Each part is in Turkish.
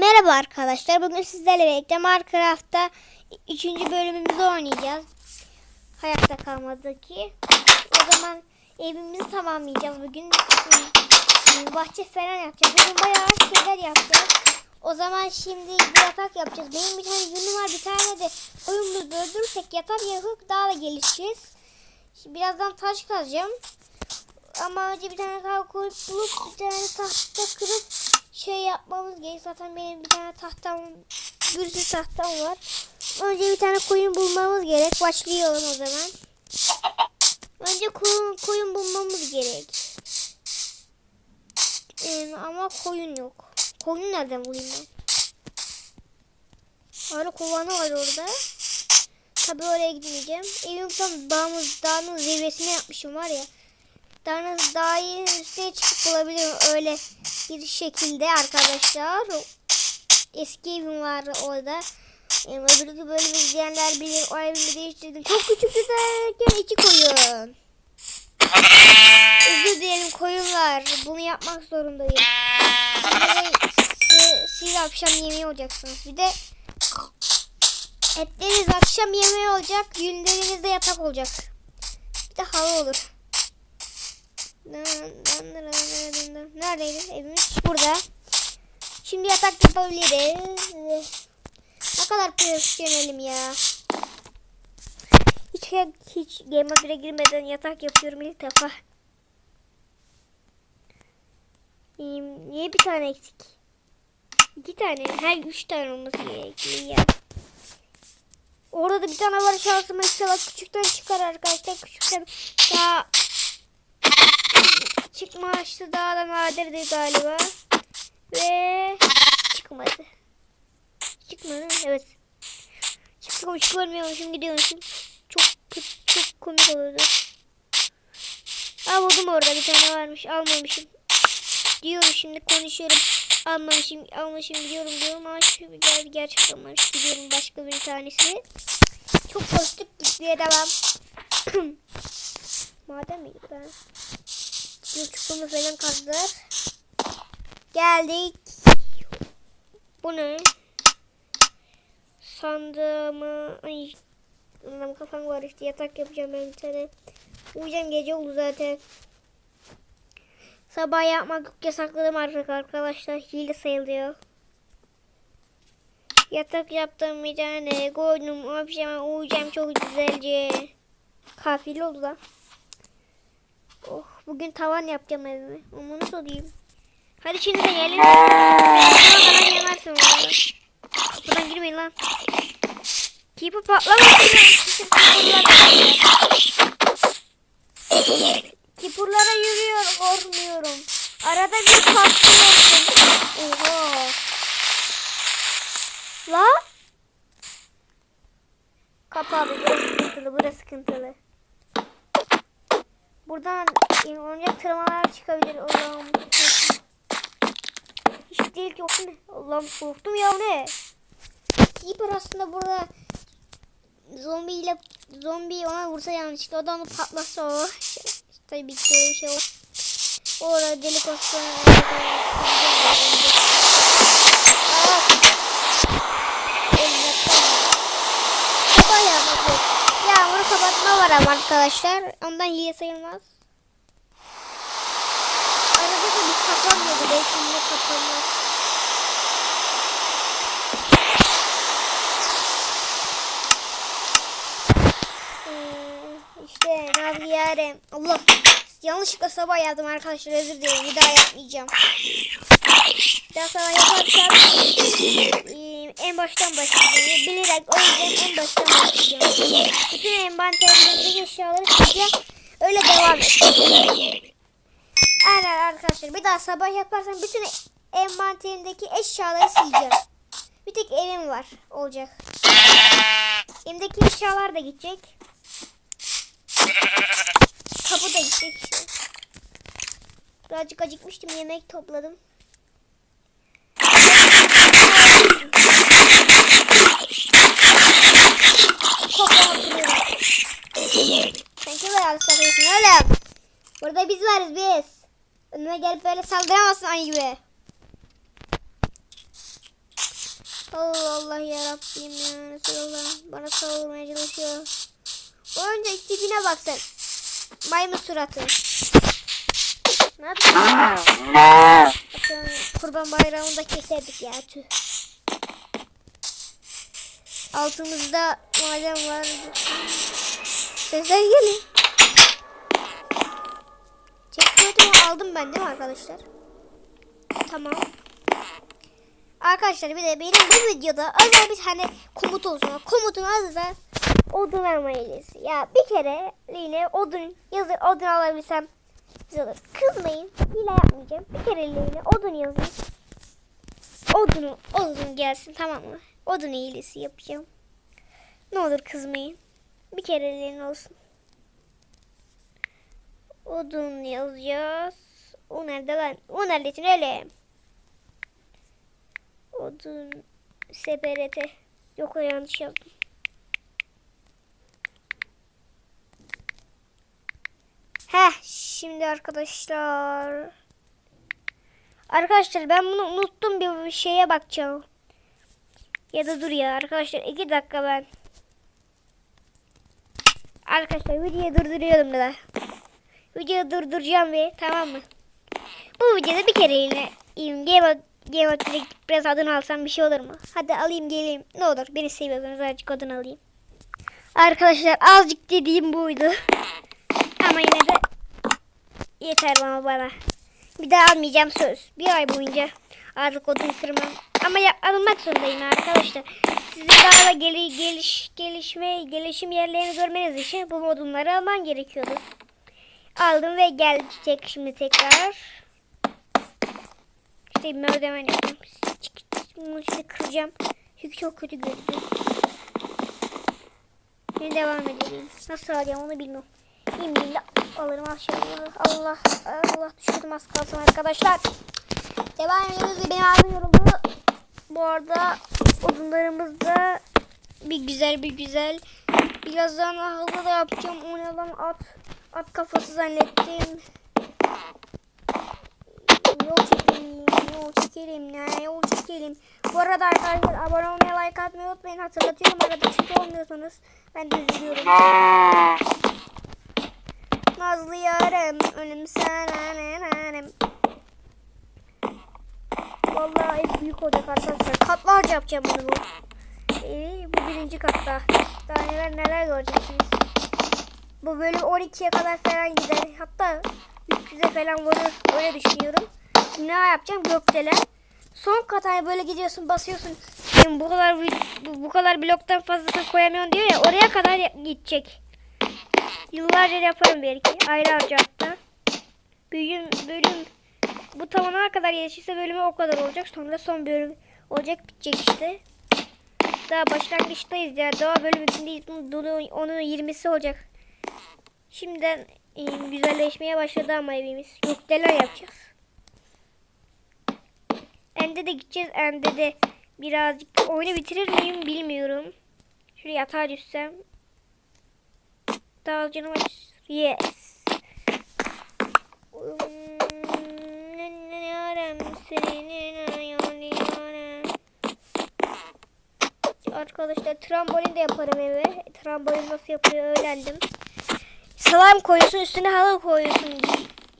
Merhaba arkadaşlar. Bugün sizlerle birlikte Minecraft'ta 3. bölümümüzü oynayacağız. Hayatta kalmadaki. O zaman evimizi tamamlayacağız bugün. Bahçe falan yapacağız. Bugün bayağı şeyler yapacağız. O zaman şimdi bir yatak yapacağız. Benim bir tane yünüm var. Bir tane de oyunumuzu öldürürsek yatak yapıp daha da gelişeceğiz. Şimdi birazdan taş kazacağım. Ama önce bir tane daha koyup bulup bir tane tahta kırıp şey yapmamız gerek. Zaten benim bir tane tahtam, bir sürü tahtam var. Önce bir tane koyun bulmamız gerek. Başlayalım o zaman. Önce koyun, koyun bulmamız gerek. Ee, ama koyun yok. Koyun nereden bulayım ben? Arı kovanı var orada. Tabii oraya gitmeyeceğim. Evim tam dağımız, dağın zirvesine yapmışım var ya. Dağın dağın üstüne çıkıp bulabilirim öyle bir şekilde arkadaşlar. Eski evim vardı orada. Ee, öbürkü bölümü izleyenler bilir. O evimi değiştirdim. Çok küçüktü derken iki koyun. Özür dilerim koyunlar. Bunu yapmak zorundayım. Siz, akşam yemeği olacaksınız. Bir de etleriniz akşam yemeği olacak. Günleriniz de yatak olacak. Bir de halı olur. Neredeydi? Evimiz burada. Şimdi yatak yapabiliriz. Ne kadar profesyonelim ya. Hiç, hiç Game Mode'e girmeden yatak yapıyorum ilk defa. Niye bir tane eksik? İki tane. Her üç tane olması gerekiyor ya. Orada da bir tane var şansıma inşallah küçükten çıkar arkadaşlar. Küçükten daha çıkmıştı daha da nadirdi galiba. Ve çıkmadı. Çıkmadı? Evet. Çıkmış görmüyormuşum gidiyormuşum. Çok çok komik olurdu. Aa buldum orada bir tane varmış almamışım. Diyorum şimdi konuşuyorum. Almamışım almışım diyorum diyorum ama şimdi geldi gerçekten almamış. Gidiyorum başka bir tanesi. Çok koştuk gitmeye devam. Madem miydi ben? Çubuğumu falan kazdılar. Geldik. Bu ne? Sandığımı... Ay. Anam kafam var işte yatak yapacağım ben bir tane. Uyuyacağım gece oldu zaten. Sabah yapmak yasakladım artık arkadaşlar. Hile sayılıyor. Yatak yaptım bir tane. Koydum. Akşama uyuyacağım çok güzelce. Kafil oldu da. Oh bugün tavan yapacağım. Onu nasıl diyeyim? Hadi şimdi de. Sonra bana yemezsin valla. Buradan girmeyin lan. Keeper patlamasın. Keeper'lara yürüyor korkmuyorum. Arada bir patlıyorsun. Oha. La? Kapağı burası sıkıntılı burası sıkıntılı. Buradan oyuncak tırmalar çıkabilir. Allah'ım. Hiç değil ki? Allah'ım korktum ya ne? Keeper aslında burada zombiyle zombi ona vursa yanlışlıkla o da onu o. Tabii bir şey, şey o. Orada delik olsa. Kapatma var ama arkadaşlar. Ondan hile sayılmaz. Arada da bir kapanmıyordu. Belki yine kapanmaz. Ee, işte Allah. Yanlışlıkla sabah yaptım arkadaşlar özür dilerim. Bir daha yapmayacağım. Bir daha sabah yaparsam ee, en baştan başlayacağım. Bilerek o yüzden en baştan başlayacağım. Bütün envanterimdeki eşyaları sileceğim. Öyle devam edeceğim. Aynen arkadaşlar. Bir daha sabah yaparsam bütün envanterimdeki eşyaları sileceğim. Bir tek evim var olacak. Evimdeki eşyalar da gidecek. Kapı da gidecek. Birazcık acıkmıştım yemek topladım. Biz varız biz. Önüme gelip böyle saldıramazsın ayı gibi. Allah Allah ya Rabbim ya Resulallah bana saldırmaya çalışıyor. Önce tipine bak sen. Maymun suratı. Ne yapıyorsun? Kurban bayramında keserdik ya tüh. Altımızda maden var. Sesler geliyor. Checkpoint'imi aldım ben değil mi arkadaşlar? Tamam. Arkadaşlar bir de benim bu videoda özel bir tane komut olsun. Komutun adı da odun arama hilesi. Ya bir kere yine odun yazır odun alabilsem güzel olur. Kızmayın. Hile yapmayacağım. Bir kere yine odun yazayım. Odun, odun gelsin tamam mı? Odun hilesi yapacağım. Ne olur kızmayın. Bir kereliğin olsun. Odun yazacağız. O nerede lan? O neredesin öyle? Odun seperete. Yok o yanlış yaptım. Heh şimdi arkadaşlar. Arkadaşlar ben bunu unuttum bir şeye bakacağım. Ya da dur ya arkadaşlar iki dakika ben. Arkadaşlar videoyu durduruyorum da. Videoyu durduracağım ve tamam mı? Bu videoda bir kere yine Game Game of Thrones biraz adını alsam bir şey olur mu? Hadi alayım geleyim. Ne olur beni seviyorsanız azıcık adını alayım. Arkadaşlar azıcık dediğim buydu. Ama yine de yeter bana bana. Bir daha almayacağım söz. Bir ay boyunca artık odun kırmam. Ama ya, almak zorundayım arkadaşlar. Sizin daha da geli, geliş, gelişme, gelişim yerlerini görmeniz için bu odunları alman gerekiyordu. Aldım ve gelecek şimdi tekrar. İşte merdiven yapacağım. Bunu şimdi kıracağım. Çünkü çok kötü görünüyor. Şimdi devam edelim. Nasıl alacağım onu bilmiyorum. Şimdi alırım aşağıya. Allah Allah düşürdüm az kalsın arkadaşlar. Devam ediyoruz ve beni ağrıyorum. Bu arada odunlarımız da bir güzel bir güzel. Birazdan hızlı da yapacağım. O ne lan at. At kafası zannettim. Yol çekelim. Yol çekelim. Ne yol çekelim. Bu arada arkadaşlar abone olmayı like atmayı unutmayın. Hatırlatıyorum arada çünkü olmuyorsanız. Ben de üzülüyorum. Nazlı yarım. Önüm senenem. Vallahi ev büyük olacak arkadaşlar. Katlarca yapacağım bunu bu. Ee, bu birinci katta. Daha neler neler göreceksiniz. Bu bölüm 12'ye kadar falan gider. Hatta 300'e falan vurur. Öyle düşünüyorum. Ne yapacağım? Gökdelen. Son kata böyle gidiyorsun basıyorsun. Yani bu kadar bu, kadar bloktan fazlasını koyamıyorsun diyor ya. Oraya kadar gidecek. Yıllarca yaparım belki. Aylarca hatta. Bölüm, bölüm bu tavana kadar gelişirse bölümü o kadar olacak. Sonra son bölüm olacak bitecek işte. Daha başlangıçtayız ya. Daha bölüm ikindeyiz. Bunun, onun 20'si olacak. Şimdiden güzelleşmeye başladı ama evimiz. Gökdelen yapacağız. Ende de gideceğiz. Ende de birazcık oyunu bitirir miyim bilmiyorum. Şuraya yatağa düşsem. Daha canım aç. Yes. Arkadaşlar trambolin de yaparım eve. Trambolin nasıl yapılıyor öğrendim. Slime koyuyorsun üstüne halı koyuyorsun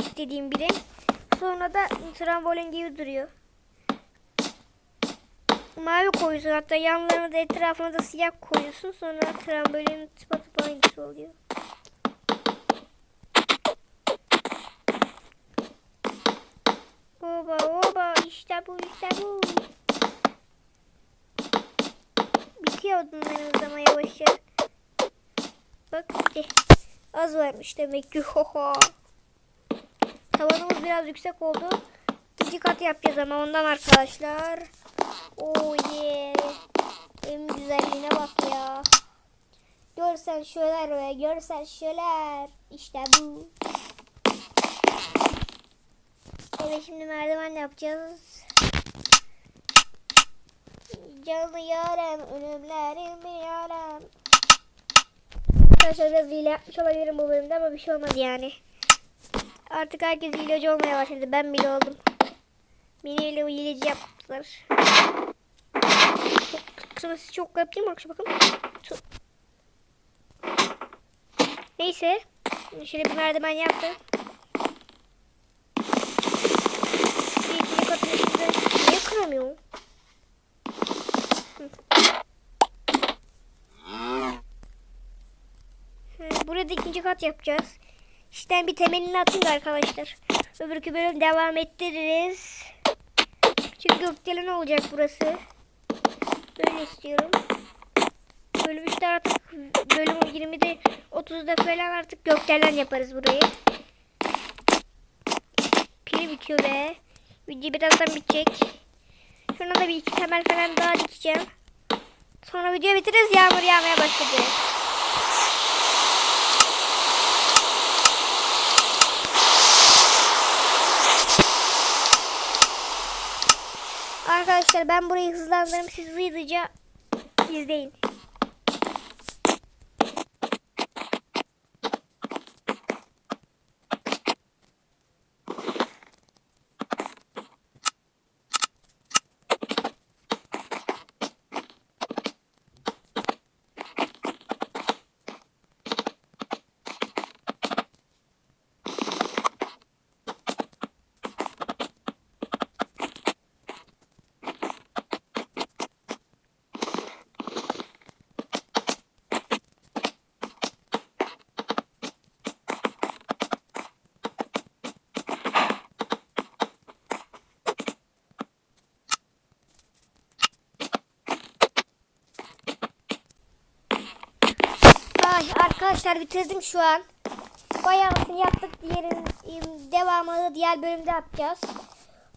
istediğim biri. Sonra da trambolin gibi duruyor. Mavi koyuyorsun hatta yanlarına da etrafına da siyah koyuyorsun. Sonra trambolin tıpatıp aynısı oluyor. Oba oba işte bu işte bu. Bitiyor odunlarımız ama yavaşça. Bak bitti. Az varmış demek ki. Hoho. Tavanımız biraz yüksek oldu. İkinci kat yapacağız ama ondan arkadaşlar. Oh yeah. En güzelliğine bak ya. Görsel şöler ve görsel şöler. İşte bu. Evet şimdi merdiven yapacağız. Canlı yarem, ölümlerim yarem. Arkadaşlar biraz hile yapmış olabilirim bu bölümde ama bir şey olmaz yani. Artık herkes hileci olmaya başladı. Ben bile oldum. Beni ile hileci yaptılar. Tuşlaması çok garip değil mi arkadaşlar bakın. Neyse. Şöyle bir merdiven yaptım. Bir. Niye kıramıyorum? İkinci kat yapacağız. İşte bir temelini atayım da arkadaşlar. Öbürkü bölüm devam ettiririz. Çünkü gökdelen olacak burası. Böyle istiyorum. Bölüm 3'te artık bölüm 20'de 30'da falan artık gökdelen yaparız burayı. Pili bitiyor be. Video birazdan bitecek. Şuna da bir iki temel falan daha dikeceğim. Sonra video bitiririz yağmur yağmaya başladı. Arkadaşlar ben burayı hızlandırırım. Siz hızlıca izleyin. Ay arkadaşlar bitirdim şu an. Bayağısını yaptık. Diğerin devamını diğer bölümde yapacağız.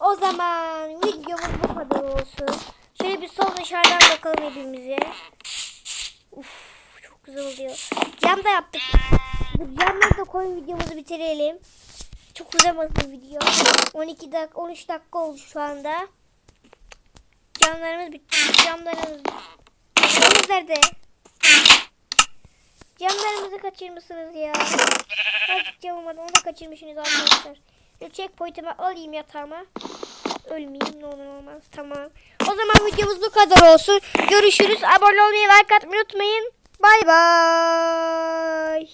O zaman videomuz bu kadar olsun. Şöyle bir sol dışarıdan bakalım evimize. Uf çok güzel oluyor. Cam da yaptık. Camları da koyun videomuzu bitirelim. Çok uzamasın video. 12 dakika 13 dakika oldu şu anda. Camlarımız bitti. Camlarımız Camlarımız nerede? Camlarımızı kaçırmışsınız ya. Azıcık cam olmadı onu da kaçırmışsınız arkadaşlar. Ve checkpoint'imi alayım yatağıma. Ölmeyeyim ne olur olmaz tamam. O zaman videomuz bu kadar olsun. Görüşürüz. Abone olmayı like atmayı unutmayın. Bay bay.